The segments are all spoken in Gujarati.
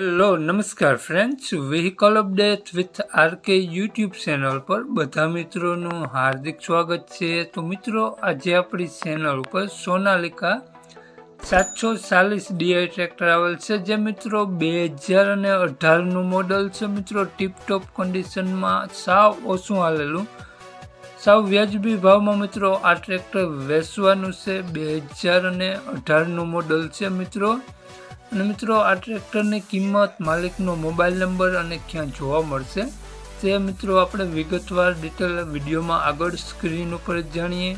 હેલો નમસ્કાર friends vehicle update with RK YouTube channel પર બધા મિત્રોનું હાર્દિક સ્વાગત છે. તો મિત્રો, આજે આપણી ચેનલ ઉપર સોનાલિકા સાતસો ચાલીસ ડીઆઈ ટ્રેક્ટર આવેલ છે. જે મિત્રો બે હજાર અને અઢારનું મોડલ છે. મિત્રો ટીપટોપ કન્ડિશનમાં સાવ ઓછું હાલેલું. સાવ વ્યાજબી ભાવમાં મિત્રો આ ટ્રેક્ટર વેચવાનું છે. બે હજાર અને અઢારનું મોડલ છે. મિત્રો અને મિત્રો, આ ટ્રેક્ટરની કિંમત, માલિકનો મોબાઈલ નંબર અને ક્યાં જોવા મળશે તે મિત્રો આપણે વિગતવાર ડિટેલ વિડીયોમાં આગળ સ્ક્રીન ઉપર જાણીએ.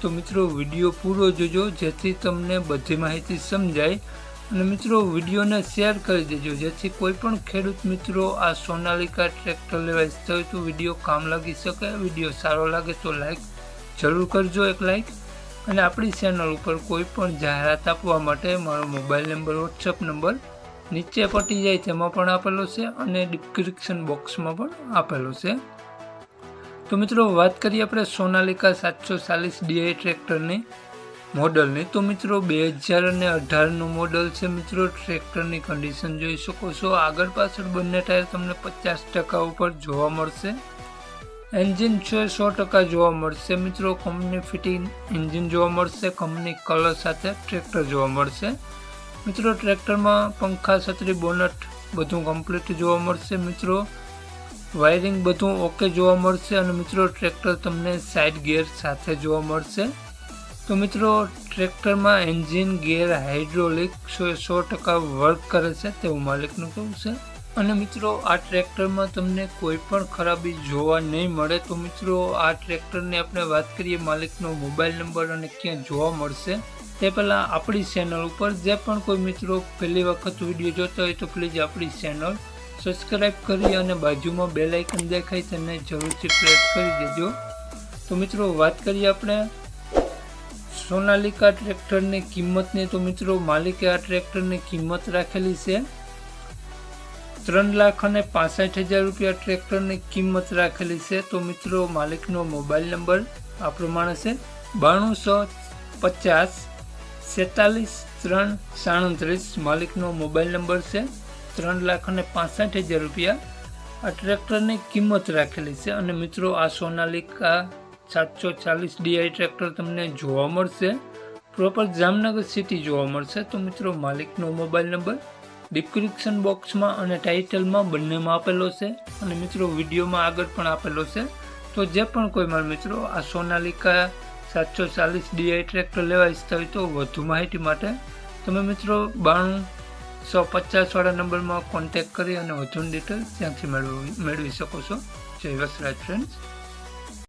તો મિત્રો, વીડિયો પૂરો જોજો, જેથી તમને બધી માહિતી સમજાય. અને મિત્રો, વિડીયોને શેર કરી દેજો, જેથી કોઈ પણ ખેડૂત મિત્રો આ સોનાલિકા ટ્રેક્ટર લેવા ઈચ્છતા હોય તો વીડિયો કામ લાગી શકે, વીડિયો સારો લાગે તો લાઈક જરૂર કરજો એક લાઈક અને આપણી ચેનલ ઉપર કોઈ પણ જાહેરાત આપવા માટે મારો મોબાઈલ નંબર વોટ્સઅપ નંબર નીચે પટી જાય તેમાં પણ આપેલો છે અને ડિસ્ક્રિપ્શન બોક્સમાં પણ આપેલો છે. તો મિત્રો, વાત કરીએ આપણે સોનાલિકા સાતસો ચાલીસ ડીઆઈ ટ્રેક્ટરની મોડલની. તો મિત્રો, બે હજાર અને અઢારનું મોડલ છે મિત્રો. ટ્રેક્ટરની કન્ડિશન જોઈ શકો છો. આગળ પાછળ બંને ટાયર તમને પચાસ ટકા ઉપર જોવા મળશે. એન્જિન છે સો ટકા જોવા મળશે. મિત્રો કંપની ફિટિંગ એન્જિન જોવા મળશે કંપની કલર સાથે ટ્રેક્ટર જોવા મળશે. મિત્રો ટ્રેક્ટરમાં પંખા, છત્રી બોનટ બધું કમ્પ્લીટ જોવા મળશે. મિત્રો વાયરિંગ બધું ઓકે જોવા મળશે અને મિત્રો ટ્રેક્ટર તમને સાઇડ ગિયર સાથે જોવા મળશે. તો મિત્રો ટ્રેક્ટરમાં એન્જિન ગિયર હાઇડ્રોલિક સો સો ટકા વર્ક કરે છે તેવું માલિકનું કહેવું છે. અને મિત્રો, આ ટ્રેક્ટરમાં તમને કોઈ પણ ખરાબી જોવા નહીં મળે. તો મિત્રો, આ ટ્રેક્ટરની આપણે વાત કરીએ, માલિકનો મોબાઈલ નંબર અને ક્યાં જોવા મળશે. તે પહેલાં આપણી ચેનલ ઉપર જે પણ કોઈ મિત્રો પહેલી વખત વીડિયો જોતા હોય તો પ્લીઝ આપણી ચેનલ સબસ્ક્રાઈબ કરી અને બાજુમાં બે લાઇકન દેખાય તેને જરૂરથી પ્રેસ કરી દેજો. તો મિત્રો, વાત કરીએ આપણે સોનાલિકા ટ્રેક્ટરની કિંમતની. તો મિત્રો, માલિકે આ ટ્રેક્ટરની કિંમત રાખેલી છે. ત્રણ લાખ અને પાસઠ હજાર રૂપિયા ટ્રેક્ટરની કિંમત રાખેલી છે. તો મિત્રો, માલિકનો મોબાઈલ નંબર આ પ્રમાણે છે. બાણુંસો પચાસ સેતાલીસ ત્રણ, સાડત્રીસ. માલિકનો મોબાઈલ નંબર છે. ત્રણ લાખ અને પાસઠ હજાર રૂપિયા. આ ટ્રેક્ટરની કિંમત રાખેલી છે. અને મિત્રો, આ સોનાલિકા સાતસો ચાલીસ ડીઆઈ ટ્રેક્ટર તમને જોવા મળશે. પ્રોપર જામનગર સિટી જોવા મળશે. તો મિત્રો, માલિકનો મોબાઈલ નંબર ડિસ્ક્રિપ્શન બોક્સમાં અને ટાઇટલમાં બંનેમાં આપેલો છે. અને મિત્રો, વિડીયોમાં આગળ પણ આપેલો છે. તો જે પણ કોઈ મારા મિત્રો આ સોનાલિકા સાતસો ચાલીસ ડીઆઈ ટ્રેક્ટર લેવા ઈચ્છતા હોય તો વધુ માહિતી માટે તમે મિત્રો બાણું સો પચાસવાળા નંબરમાં કોન્ટેક કરી અને વધુ ડિટેલ ત્યાંથી મેળવી મેળવી શકો છો. જય વસરાજ ફ્રેન્ડ્સ